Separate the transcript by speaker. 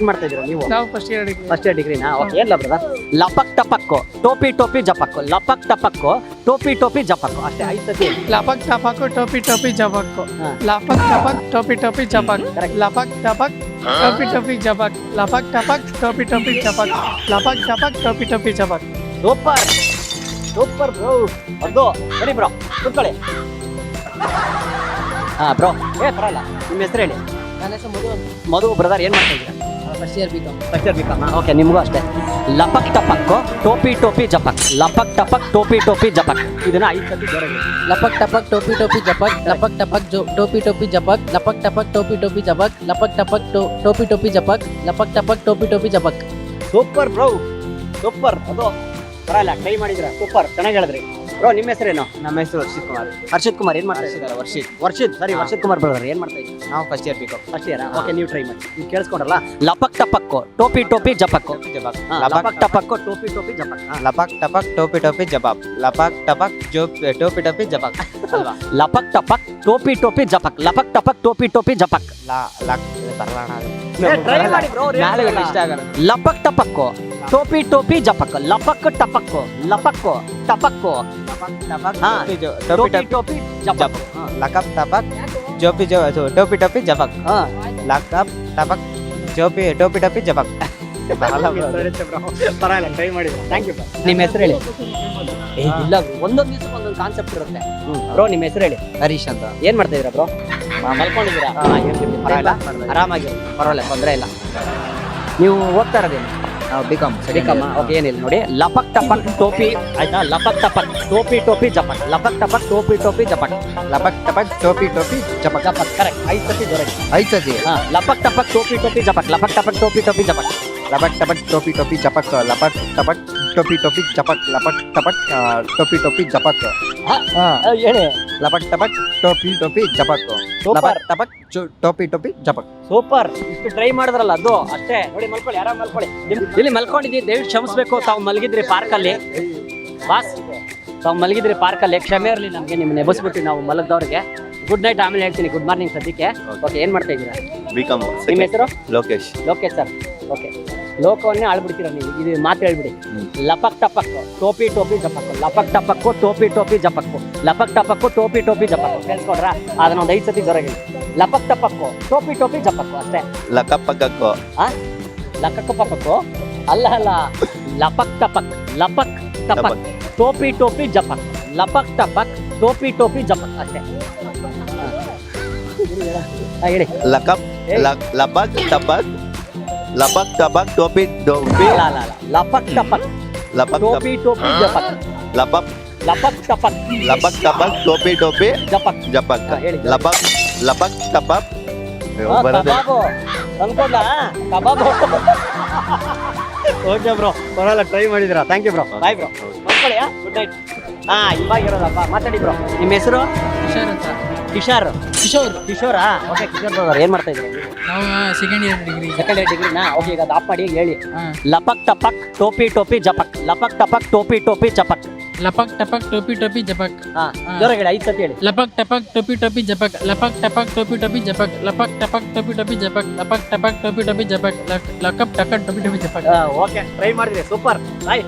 Speaker 1: ಏನ್ ಮಾಡ್ತಾ ಇದೀರಾ ನೀವು?
Speaker 2: ನಾವು first year degree
Speaker 1: first year ಡಿಗ್ರಿನಾ okay ಏನ್ ಬ್ರದರ್ ಲಪಕ್ ಟಪಕ್ಕು ಟೋಪಿ ಟೋಪಿ ಜಪಕ್ಕು ಲಪಕ್ ಟಪಕ್ಕು ಟೋಪಿ ಟೋಪಿ ಜಪಕ್ಕು. ಅಷ್ಟೇ ಐದು ಸತಿ.
Speaker 2: ಲಪಕ್ ಟಪಕ್ಕು ಟೋಪಿ ಟೋಪಿ ಜಪಕ್ಕು.
Speaker 1: ಹಾ.
Speaker 2: ಲಪಕ್ ಟಪಕ್ ಟೋಪಿ ಟೋಪಿ ಜಪಕ್. ಲಪಕ್ ಟಪಕ್ ಟೋಪಿ ಟೋಪಿ ಜಪಕ್. ಲಪಕ್ ಟಪಕ್ ಟೋಪಿ ಟೋಪಿ ಜಪಕ್. ಲಪಕ್ ಟಪಕ್ ಟೋಪಿ ಟೋಪಿ ಜಪಕ್.
Speaker 1: ಸೂಪರ್. Super bro. ಅದು ಬನ್ನಿ ಬ್ರೋ ಕೂತ್ಕೊಳ್ಳಿ. ಹಾ ಬ್ರೋ. ಏ ಪರಲ್ಲ ನಿಮ್ಮ ಹೆಸರು ಹೇಳಿ.
Speaker 3: ನನ್ನ ಹೆಸರು ಮಧು
Speaker 1: ಮಧು ಬ್ರದರ್ ಏನ್ ಮಾಡ್ತಾ ಇದ್ದೀರಾ?
Speaker 3: First year B com
Speaker 1: first year B com okay ನಿಮಗೂ ಅಷ್ಟೇ. ಲಪಕ್ ಟಪಕ್ಕು ಟೋಪಿ ಟೋಪಿ ಜಪಕ್. ಲಪಕ್ ಟಪಕ್ ಟೋಪಿ ಟೋಪಿ ಜಪಕ್. ಇದನ್ನ ಐದು ಸತಿ
Speaker 3: ಲಪಕ್ ಟಪಕ್ ಟೋಪಿ ಟೋಪಿ ಜಪಕ್ ಲಪಕ್ ಟಪಕ್ ಜೋ ಟೋಪಿ ಟೋಪಿ ಜಪಕ್ ಲಪಕ್ ಟಪಕ್ ಟೋಪಿ ಟೋಪಿ ಜಪಕ್ ಲಪಕ್ ಟಪಕ್ ಟೋ- ಟೋಪಿ ಟೋಪಿ ಜಪಕ್ ಲಪಕ್ ಟಪಕ್ ಟೋಪಿ ಟೋಪಿ ಜಪಕ್.
Speaker 1: Super ಬ್ರೌ super. ಅದು ಬರಲ್ಲ ಟ್ರೈ ಮಾಡಿದ್ರ ಸೂಪರ್ ಚೆನ್ನಾಗಿ ಹೇಳಿದ್ರಿ. ಬ್ರೋ ನಿಮ್ಮ ಹೆಸರೇನು?
Speaker 4: ನಮ್ಮ ಹೆಸರು ವರ್ಷಿತ್ ಕುಮಾರ್.
Speaker 1: ಹರ್ಷಿತ್ ಕುಮಾರ್ ಏನು ಮಾಡ್ತಾ ಇದ್ದಾರೆ?
Speaker 4: ವರ್ಷಿತ್
Speaker 1: ವರ್ಷಿತ್ ಸರಿ ವರ್ಷಿತ್ ಕುಮಾರ್ ಬ್ರದರ್ ಏನು ಮಾಡ್ತಾ ಇದ್ದೀವಿ
Speaker 4: ನಾವು ಫಸ್ಟ್ ಇಯರ್ ಬೇಕು
Speaker 1: ಫಸ್ಟ್ ಇಯರ್ ಓಕೆ ನೀವು ಟ್ರೈ ಮಾಡಿ. ನೀವು ಕೇಳಿಸ್ಕೊಂಡ್ರಲ್ಲ? ಲಪಕ್ ಟಪಕ್ಕು ಟೋಪಿ ಟೋಪಿ ಜಪಕ್ಕು. ಲಪಕ್ ಟಪಕ್ಕು ಟೋಪಿ ಟೋಪಿ ಜಪಕ್.
Speaker 4: ಲಪಕ್ ಟಪಕ್ ಟೋಪಿ ಟೋಪಿ ಜಬಾಬ್ ಲಪಕ್ ಟಪಕ್ ಜೋಪ್ ಟೋಪಿ ಟೋಪಿ ಅಲ್ವಾ?
Speaker 1: ಲಪಕ್ ಟಪಕ್ ಟೋಪಿ ಟೋಪಿ ಜಪಕ್. ಲಪಕ್ ಟಪಕ್ ಟೋಪಿ ಟೋಪಿ ಜಪಕ್. ಲಪಕ್ ಟಪಕ್ಕು ಟೋಪಿ ಟೋಪಿ ಜಪಕ್. ಲಪಕ್ ಟಪಕ್ಕು ಲಪಕ್ಕು. ಟಪಕ್ಕು.
Speaker 4: ಟೋಪಿ ಜೋ- ಟೋಪಿ
Speaker 1: ಟೋಪಿ
Speaker 4: ಟೋಪಿ
Speaker 1: ಟೋಪಿ ಜಪಕ್. ಹಾ.
Speaker 4: ಲಕಪ್ ಟಪಕ್ ಜೋಪಿ ಜೋ ಅದು ಟೋಪಿ ಟೋಪಿ ಜಪಕ್.
Speaker 1: ಹಾ.
Speaker 4: ಲಕಪ್ ಟಪಕ್ ಜೋಪಿ ಟೋಪಿ ಟೋಪಿ ಜಪಕ್.
Speaker 1: ಪರವಾಗಿಲ್ಲ ಟ್ರೈ ಮಾಡಿದ್ರು ಥ್ಯಾಂಕ್ ಯು ನಿಮ್ಮ ಹೆಸರು ಹೇಳಿ. ಏ, ಇಲ್ಲ ಒಂದೊಂದು ದಿವಸ ಒಂದೊಂದು ಕಾನ್ಸೆಪ್ಟ್ ಇರುತ್ತೆ. ಬ್ರೋ ನಿಮ್ಮ ಹೆಸರು ಹೇಳಿ.
Speaker 4: ಹರೀಶ್ ಅಂತ.
Speaker 1: ಏನು ಮಾಡ್ತಾ ಇದ್ದೀರಾ ಬ್ರೋ? ಮಲ್ಕೊಂಡಿದ್ದೀರಾ ಆರಾಮಾಗಿ ಪರವಾಗಿಲ್ಲ ತೊಂದರೆ ಇಲ್ಲ. ನೀವು ಓದ್ತಾ ಇರೋದೇನು? ಬಿಕಮ್ ಓಕೆ ಏನಿಲ್ಲ ನೋಡಿ. ಲಪಕ್ ಟಪಕ್ ಟೋಪಿ ಆಯ್ತಾ? ಲಪಕ್ ಟಪಕ್ ಟೋಪಿ ಟೋಪಿ ಜಪಕ್ ಲಪಕ್ ಟಪಕ್ ಟೋಪಿ ಟೋಪಿ ಜಪಕ್
Speaker 4: ಲಪಕ್ ಟಪಕ್ ಟೋಪಿ ಟೋಪಿ ಜಪಕ್
Speaker 1: ಜಪಕ್ ಕರೆಕ್ಟ್. ಐದು ಸತಿ ಜೋರಾಗಿ.
Speaker 4: ಐದು ಸತಿ.
Speaker 1: ಹಾ ಲಪಕ್ ಟಪಕ್ ಟೋಪಿ ಟೋಪಿ ಜಪಕ್ ಲಪಕ್ ಟಪಕ್ ಟೋಪಿ ಟೋಪಿ ಜಪಕ್
Speaker 4: ಲಪಕ್ ಟಪಟ್ ಟೋಪಿ ಟೋಪಿ ಜಪಕ್ ಲಪಟ್ ಟಪಟ್ ಟೋಪಿ ಟೋಪಿ ಜಪಕ್ ಲಪಟ್ ಟಪಟ್ ಟೋಪಿ ಟೋಪಿ ಜಪಕ್
Speaker 1: ಹೇಳಿ
Speaker 4: ಲಪಕ್ ಟಪಕ್ ಟೋಪಿ ಟೋಪಿ ಜಪಕ್
Speaker 1: ಸೂಪರ್
Speaker 4: ಚು- ಟೋಪಿ ಟೋಪಿ ಜಪಕ್
Speaker 1: ಸೂಪರ್ ಇಷ್ಟು ಟ್ರೈ ಮಾಡಿದ್ರಲ್ಲ ಅದು ಅಷ್ಟೇ. ನೋಡಿ ಮಲ್ಕೊಳ್ಳಿ ಆರಾಮ್ ಮಲ್ಕೊಳ್ಳಿ. ಇಲ್ಲಿ ಮಲ್ಕೊಂಡಿದ್ದೀವಿ ದಯವಿಟ್ಟು ಕ್ಷಮಿಸ್ಬೇಕು. ತಾವು ಮಲಗಿದ್ರಿ ಪಾರ್ಕಲ್ಲಿ. ಬಾಸ್ ತಾವು ಮಲಗಿದ್ರಿ ಪಾರ್ಕಲ್ಲಿ. ಕ್ಷಮೆ ಇರಲಿ ನಮಗೆ ನಿಮ್ಮನ್ನ ಎಬ್ಬಿಸ್ಬಿಟ್ಟು ನಾವು ಮಲಗದವ್ರಿಗೆ. ಗುಡ್ ನೈಟ್ ಆಮೇಲೆ ಹೇಳ್ತೀನಿ ಗುಡ್ ಮಾರ್ನಿಂಗ್ ಸದ್ಯಕ್ಕೆ. ಓಕೆ ಏನು ಮಾಡ್ತಾ ಇದ್ದೀರಾ?
Speaker 5: ಬಿಕಾಮ್
Speaker 1: ನಿಮ್ಮ ಹೆಸರು?
Speaker 5: ಲೋಕೇಶ್.
Speaker 1: ಲೋಕೇಶ್ ಸರ್. ಓಕೆ ಲೋಕವನ್ನೇ ಆಳ್ಬಿಡ್ತೀರ ನೀವು? ಇದು ಮಾತು ಹೇಳ್ಬಿಡಿ. ಲಪಕ್ ಟಪಕ್ಕು ಟೋಪಿ ಟೋಪಿ ಜಪಕ್ಕು. ಲಪಕ್ ಟಪಕ್ಕು ಟೋಪಿ ಟೋಪಿ ಜಪಕ್ಕು. ಲಪಕ್ ಟಪಕ್ಕು ಟೋಪಿ ಟೋಪಿ ಜಪಕ್ಕು. ಕೇಳಿಸ್ಕೊಡ್ರ? ಅದನ್ನ ಒಂದು ಐದು ಸತಿ ಜೊರಗಿ ಲಪಕ್ ಟಪಕ್ಕು ಟೋಪಿ ಟೋಪಿ ಜಪಕ್ಕು ಅಷ್ಟೇ.
Speaker 5: ಲಕಪ್ಪಗಕ್ಕೋ
Speaker 1: ಆ? ಲಕಕ್ಕ ಪಪಕ್ಕು ಅಲ್ಲ ಅಲ್ಲ. ಲಪಕ್ ಟಪಕ್ ಲಪಕ್ ಟಪಕ್ ಟೋಪಿ ಟೋಪಿ ಜಪಕ್. ಲಪಕ್ ಟಪಕ್ ಟೋಪಿ ಟೋಪಿ ಜಪಕ್ ಅಷ್ಟೇ. ಹೇಳಿ
Speaker 5: ಲಕಪ್. ಲಕ್- ಲಪಕ್ ಟಪಕ್ ಲಪಕ್ ಟಪಕ್ ಟೋಪಿ ಟೋಪಿ
Speaker 1: ಅಲ್ಲ ಅಲ್ಲ ಅಲ್ಲ ಲಪಕ್ ಟಪಕ್
Speaker 5: ಲಪಕ್ ಟಪ್-
Speaker 1: ಟೋಪಿ ಜಪಕ್
Speaker 5: ಲಪಕ್
Speaker 1: ಲಪಕ್ ಟಪಕ್
Speaker 5: ಲಪಕ್ ಟಪಕ್ ಟೋಪಿ ಟೋಪಿ
Speaker 1: ಜಪಕ್
Speaker 5: ಜಪಕ್
Speaker 1: ಹೇಳಿ.
Speaker 5: ಲಪಕ್ ಲಪಕ್ ಟಪಕ್.
Speaker 1: ಕಬಾಬು ಅನ್ಕೊಂಡ ಕಬಾಬು ಓಕೆ ಬ್ರೋ ಬರಲ್ಲ try ಮಾಡಿದಿರಾ thank you bro bye bro ಮಕ್ಕಳಿಯಾ good night ಹಾಂ ಇವಾಗ ಇರೋದಪ್ಪ ಮಾತಾಡಿ ಬ್ರೋ ನಿಮ್ಮ ಹೆಸರು?
Speaker 2: ಹುಷಾರ್ ಅಂತ.
Speaker 1: ಕಿಶೋರ್.
Speaker 2: ಕಿಶೋರ್
Speaker 1: ಕಿಶೋರಾ? ಓಕೆ ಕಿಶೋರ್ ಬ್ರದರ್ ಏನ್ ಮಾಡ್ತಾ ಇದ್ದೀರಾ?
Speaker 2: ನಾವು second year degree
Speaker 1: second year ಡಿಗ್ರಿನಾ okay ಈಗ ಅದು ಆಫ್ ಮಾಡಿ ಹೇಳಿ. ಲಪಕ್ ಟಪಕ್ ಟೋಪಿ ಟೋಪಿ ಜಪಕ್. ಲಪಕ್ ಟಪಕ್ ಟೋಪಿ ಟೋಪಿ ಜಪಕ್.
Speaker 2: ಲಪಕ್ ಟಪಕ್ ಟೋಪಿ ಟೋಪಿ ಜಪಕ್.
Speaker 1: ಜೋರಾಗಿ ಹೇಳಿ ಐದು ಸತಿ ಹೇಳಿ.
Speaker 2: ಲಪಕ್ ಟಪಕ್ ಟೋಪಿ ಟೋಪಿ ಜಪಕ್. ಲಪಕ್ ಟಪಕ್ ಟೋಪಿ ಟೋಪಿ ಜಪಕ್. ಲಪಕ್ ಟಪಕ್ ಟೋಪಿ ಟೋಪಿ ಜಪಕ್. ಲಪಕ್ ಟಪಕ್ ಟೋಪಿ ಟೋಪಿ ಜಪಕ್. ಲಕ್- ಲಕಪ್ ಟಕಕ್ ಟೋಪಿ ಟೋಪಿ ಜಪಕ್.
Speaker 1: ಓಕೆ ಟ್ರೈ ಮಾಡಿದ್ರಿ ಸೂಪರ್ ಬಾಯ್